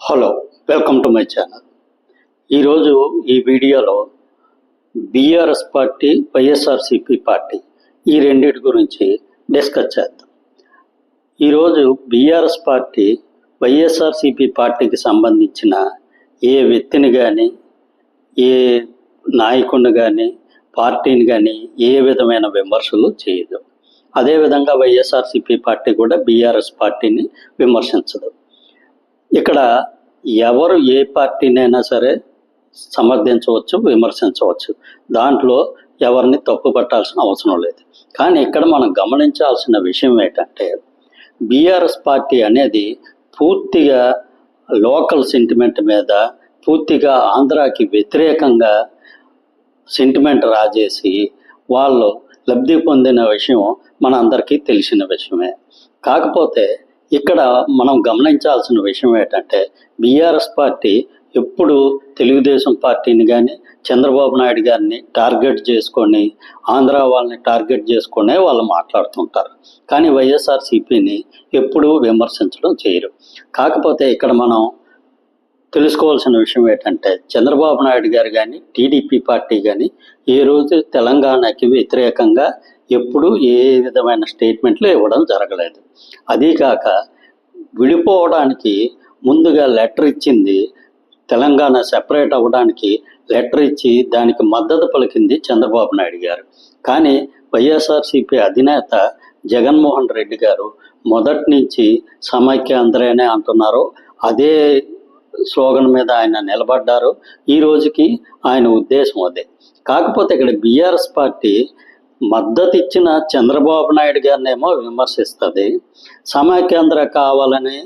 Hello welcome to my channel ఈరోజు ఈ వీడియోలో బీఆర్ఎస్ పార్టీ వైఎస్ఆర్సిపి పార్టీ ఈ రెండింటి గురించి డిస్కస్ చేద్దాం. ఈరోజు బీఆర్ఎస్ పార్టీ వైఎస్ఆర్సిపి పార్టీకి సంబంధించిన ఏ వ్యక్తిని కానీ ఏ నాయకుడిని కానీ పార్టీని కానీ ఏ విధమైన విమర్శలు చేయదు. అదేవిధంగా వైఎస్ఆర్సిపి పార్టీ కూడా బీఆర్ఎస్ పార్టీని విమర్శించదు. ఇక్కడ ఎవరు ఏ పార్టీనైనా సరే సమర్థించవచ్చు విమర్శించవచ్చు. దాంట్లో ఎవరిని తప్పు పట్టాల్సిన అవసరం లేదు. కానీ ఇక్కడ మనం గమనించాల్సిన విషయం ఏంటంటే బీఆర్ఎస్ పార్టీ అనేది పూర్తిగా లోకల్ సెంటిమెంట్ మీద పూర్తిగా ఆంధ్రాకి వ్యతిరేకంగా సెంటిమెంట్ రాజేసి వాళ్ళు లబ్ధి పొందిన విషయం మన అందరికీ తెలిసిన విషయమే. కాకపోతే ఇక్కడ మనం గమనించాల్సిన విషయం ఏంటంటే బీఆర్ఎస్ పార్టీ ఎప్పుడు తెలుగుదేశం పార్టీని కానీ చంద్రబాబు నాయుడు గారిని టార్గెట్ చేసుకొని ఆంధ్ర వాళ్ళని టార్గెట్ చేసుకునే వాళ్ళు మాట్లాడుతుంటారు. కానీ వైఎస్ఆర్సీపీని ఎప్పుడూ విమర్శించడం చేయరు. కాకపోతే ఇక్కడ మనం తెలుసుకోవాల్సిన విషయం ఏంటంటే చంద్రబాబు నాయుడు గారు కానీ టీడీపీ పార్టీ కానీ ఏ రోజు తెలంగాణకి వ్యతిరేకంగా ఎప్పుడూ ఏ విధమైన స్టేట్మెంట్లు ఇవ్వడం జరగలేదు. అదీ కాక విడిపోవడానికి ముందుగా లెటర్ ఇచ్చింది తెలంగాణ సెపరేట్ అవ్వడానికి లెటర్ ఇచ్చి దానికి మద్దతు పలికింది చంద్రబాబు నాయుడు గారు. కానీ వైఎస్ఆర్సీపీ అధినేత జగన్మోహన్ రెడ్డి గారు మొదటి నుంచి సమైక్య అందరేనే అంటున్నారు అదే స్లోగన్ మీద ఆయన నిలబడ్డారు. ఈ రోజుకి ఆయన ఉద్దేశం అదే. కాకపోతే ఇక్కడ బీఆర్ఎస్ పార్టీ మద్దతు ఇచ్చిన చంద్రబాబు నాయుడు గారినేమో విమర్శిస్తుంది. సమైక్యాంధ్ర కావాలని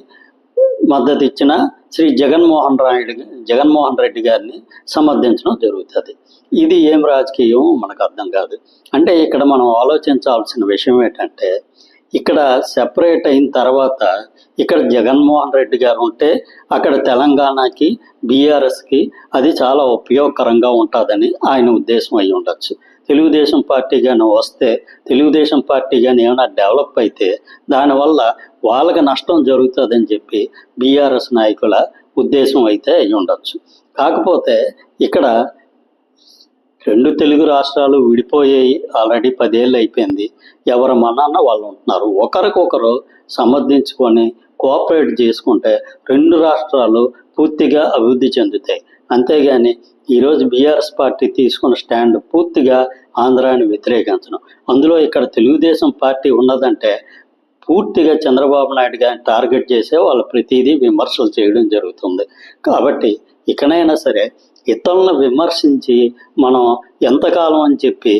మద్దతు ఇచ్చిన శ్రీ జగన్మోహన్ రాయుడు జగన్మోహన్ రెడ్డి గారిని సమర్థించడం జరుగుతుంది. ఇది ఏం రాజకీయం? మనకు అర్థం కాదు. అంటే ఇక్కడ మనం ఆలోచించాల్సిన విషయం ఏంటంటే ఇక్కడ సెపరేట్ అయిన తర్వాత ఇక్కడ జగన్మోహన్ రెడ్డి గారు ఉంటే అక్కడ తెలంగాణకి బీఆర్ఎస్కి అది చాలా ఉపయోగకరంగా ఉంటుందని ఆయన ఉద్దేశం అయి ఉండొచ్చు. తెలుగుదేశం పార్టీ కానీ వస్తే తెలుగుదేశం పార్టీ కానీ ఏమైనా డెవలప్ అయితే దానివల్ల వాళ్ళకి నష్టం జరుగుతుందని చెప్పి బీఆర్ఎస్ నాయకుల ఉద్దేశం అయితే అయి ఉండొచ్చు. కాకపోతే ఇక్కడ రెండు తెలుగు రాష్ట్రాలు విడిపోయాయి ఆల్రెడీ పదేళ్ళు అయిపోయింది. ఎవరు మనన్న వాళ్ళు ఉంటున్నారు. ఒకరికొకరు సమర్థించుకొని కోఆపరేట్ చేసుకుంటే రెండు రాష్ట్రాలు పూర్తిగా అభివృద్ధి చెందుతాయి. అంతేగాని ఈరోజు బీఆర్ఎస్ పార్టీ తీసుకున్న స్టాండ్ పూర్తిగా ఆంధ్రాని వ్యతిరేకించడం. అందులో ఇక్కడ తెలుగుదేశం పార్టీ ఉన్నదంటే పూర్తిగా చంద్రబాబు నాయుడు గారిని టార్గెట్ చేసే వాళ్ళు ప్రతిదీ విమర్శలు చేయడం జరుగుతుంది. కాబట్టి ఇకనైనా సరే ఇతరులను విమర్శించి మనం ఎంతకాలం అని చెప్పి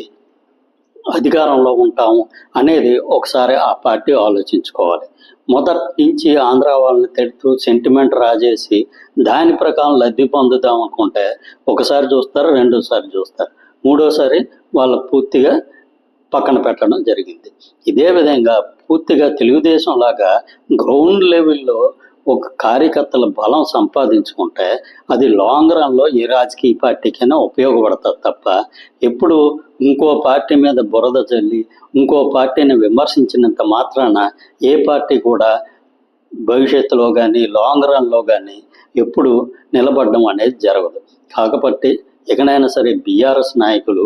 అధికారంలో ఉంటాము అనేది ఒకసారి ఆ పార్టీ ఆలోచించుకోవాలి. మొదటి నుంచి ఆంధ్ర వాళ్ళని తిడుతూ సెంటిమెంట్ రాజేసి దాని ప్రకారం లబ్ధి పొందుతాం అనుకుంటే ఒకసారి చూస్తారు రెండోసారి చూస్తారు. మూడోసారి వాళ్ళు పూర్తిగా పక్కన పెట్టడం జరిగింది. ఇదే విధంగా పూర్తిగా తెలుగుదేశం లాగా గ్రౌండ్ లెవెల్లో ఒక కార్యకర్తల బలం సంపాదించుకుంటే అది లాంగ్ రన్లో ఏ రాజకీయ పార్టీకైనా ఉపయోగపడుతుంది తప్ప ఎప్పుడు ఇంకో పార్టీ మీద బురద చల్లి ఇంకో పార్టీని విమర్శించినంత మాత్రాన ఏ పార్టీ కూడా భవిష్యత్తులో కానీ లాంగ్ రన్లో కానీ ఎప్పుడు నిలబడడం అనేది జరగదు. కాకపోతే ఇకనైనా సరే బీఆర్ఎస్ నాయకులు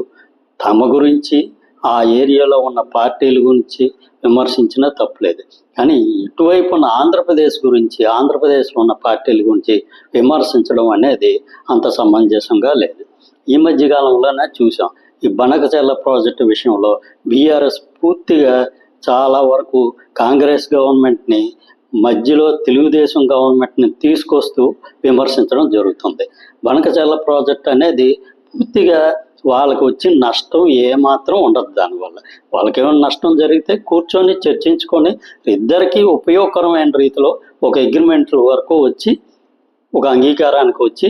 తమ గురించి ఆ ఏరియాలో ఉన్న పార్టీల గురించి విమర్శించినా తప్పులేదు. కానీ ఇటువైపు ఉన్న ఆంధ్రప్రదేశ్ గురించి ఆంధ్రప్రదేశ్లో ఉన్న పార్టీల గురించి విమర్శించడం అనేది అంత సమంజసంగా లేదు. ఈ మధ్య కాలంలోనే చూసాం ఈ బనకచెల్ల ప్రాజెక్టు విషయంలో బీఆర్ఎస్ పూర్తిగా చాలా వరకు కాంగ్రెస్ గవర్నమెంట్ని మధ్యలో తెలుగుదేశం గవర్నమెంట్ని తీసుకొస్తూ విమర్శించడం జరుగుతుంది. బనకచెల్ల ప్రాజెక్ట్ అనేది పూర్తిగా వాళ్ళకి వచ్చిన నష్టం ఏమాత్రం ఉండదు దానివల్ల. వాళ్ళకి ఏమైనా నష్టం జరిగితే కూర్చొని చర్చించుకొని ఇద్దరికీ ఉపయోగకరమైన రీతిలో ఒక అగ్రిమెంట్ వరకు వచ్చి ఒక అంగీకారానికి వచ్చి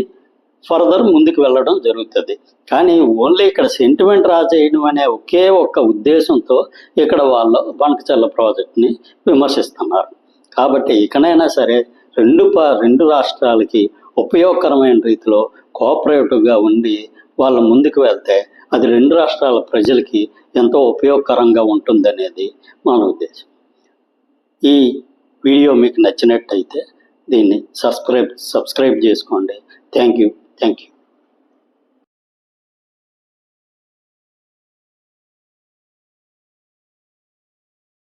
ఫర్దర్ ముందుకు వెళ్ళడం జరుగుతుంది. కానీ ఓన్లీ ఇక్కడ సెంటిమెంట్ రాజేయడం అనే ఒకే ఒక్క ఉద్దేశంతో ఇక్కడ వాళ్ళు బనకచల్ల ప్రాజెక్ట్ని విమర్శిస్తున్నారు. కాబట్టి ఇకనైనా సరే రెండు ప రెండు రాష్ట్రాలకి ఉపయోగకరమైన రీతిలో కోఆపరేటివ్గా ఉండి వాళ్ళు ముందుకు వెళ్తే అది రెండు రాష్ట్రాల ప్రజలకి ఎంతో ఉపయోగకరంగా ఉంటుందనేది మన ఉద్దేశం. ఈ వీడియో మీకు నచ్చినట్టయితే దీన్ని సబ్స్క్రైబ్ సబ్స్క్రైబ్ చేసుకోండి. Thank you thank you.